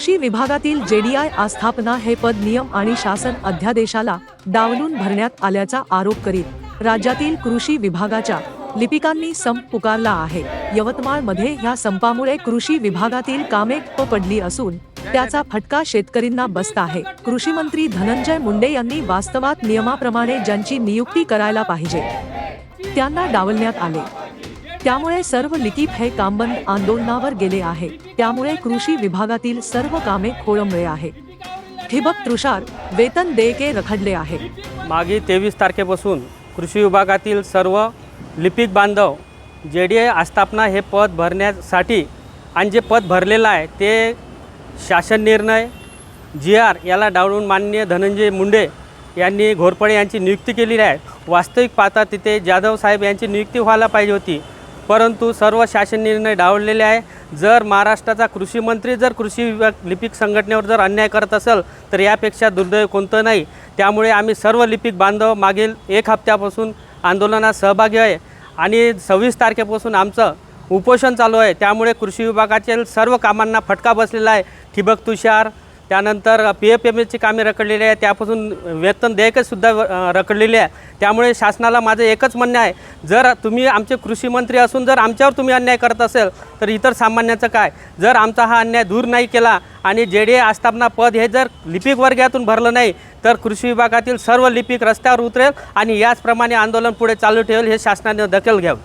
कृषी विभागातील जेडीआय आस्थापना हे पद नियम आणि शासन अध्यादेशाला डावलून भरण्यात आल्याचा आरोप करीत राज्यातील कृषी विभागाच्या लिपिकांनी संप पुकारला आहे. यवतमाळमध्ये ह्या संपामुळे कृषी विभागातील कामे प पडली असून त्याचा फटका शेतकरींना बसत आहे. कृषी मंत्री धनंजय मुंडे यांनी वास्तवात नियमाप्रमाणे ज्यांची नियुक्ती करायला पाहिजे त्यांना डावलण्यात आले. त्यामुळे सर्व लिकीप हे कामबंद आंदोलनावर गेले आहे. त्यामुळे कृषी विभागातील सर्व कामे खोळंबळे आहे. ठिबक तुषार वेतन देयके रखडले आहे. मागील तेवीस तारखेपासून कृषी विभागातील सर्व लिपिक बांधव जे डी ए आस्थापना हे पद भरण्यासाठी आणि जे पद भरलेलं आहे ते शासन निर्णय जी आर याला डावलून मान्य धनंजय मुंडे यांनी घोरपडे यांची नियुक्ती केलेली आहे. वास्तविक पाहता तिथे जाधव साहेब यांची नियुक्ती व्हायला पाहिजे होती. परंतु सर्व शासन निर्णय डावललेले आहे. जर महाराष्ट्राचा कृषी मंत्री जर कृषी विभाग लिपिक संघटनेवर जर अन्याय करत असेल तर यापेक्षा दुर्दैव कोणतं नाही. त्यामुळे आम्ही सर्व लिपिक बांधव मागील एक हप्त्यापासून आंदोलनात सहभागी आहे. आणि सव्वीस तारखेपासून आमचं उपोषण चालू आहे. त्यामुळे कृषी विभागाच्या सर्व कामांना फटका बसलेला आहे. ठिबक तुषार त्यानंतर पी एफ एम एसची कामे रखडलेली आहे त्यापासून वेतन देयकसुद्धा रखडलेली आहे त्यामुळे शासनाला माझं एकच म्हणणं आहे जर तुम्ही आमचे कृषी मंत्री असून जर आमच्यावर तुम्ही अन्याय करत असेल तर इतर सामान्याचं काय? जर आमचा हा अन्याय दूर नाही केला आणि जे डी आस्थापना पद हे जर लिपिक वर्गातून भरलं नाही तर कृषी विभागातील सर्व लिपिक रस्त्यावर उतरेल आणि याचप्रमाणे आंदोलन पुढे चालू ठेवेल हे शासनाने दखल घ्यावं.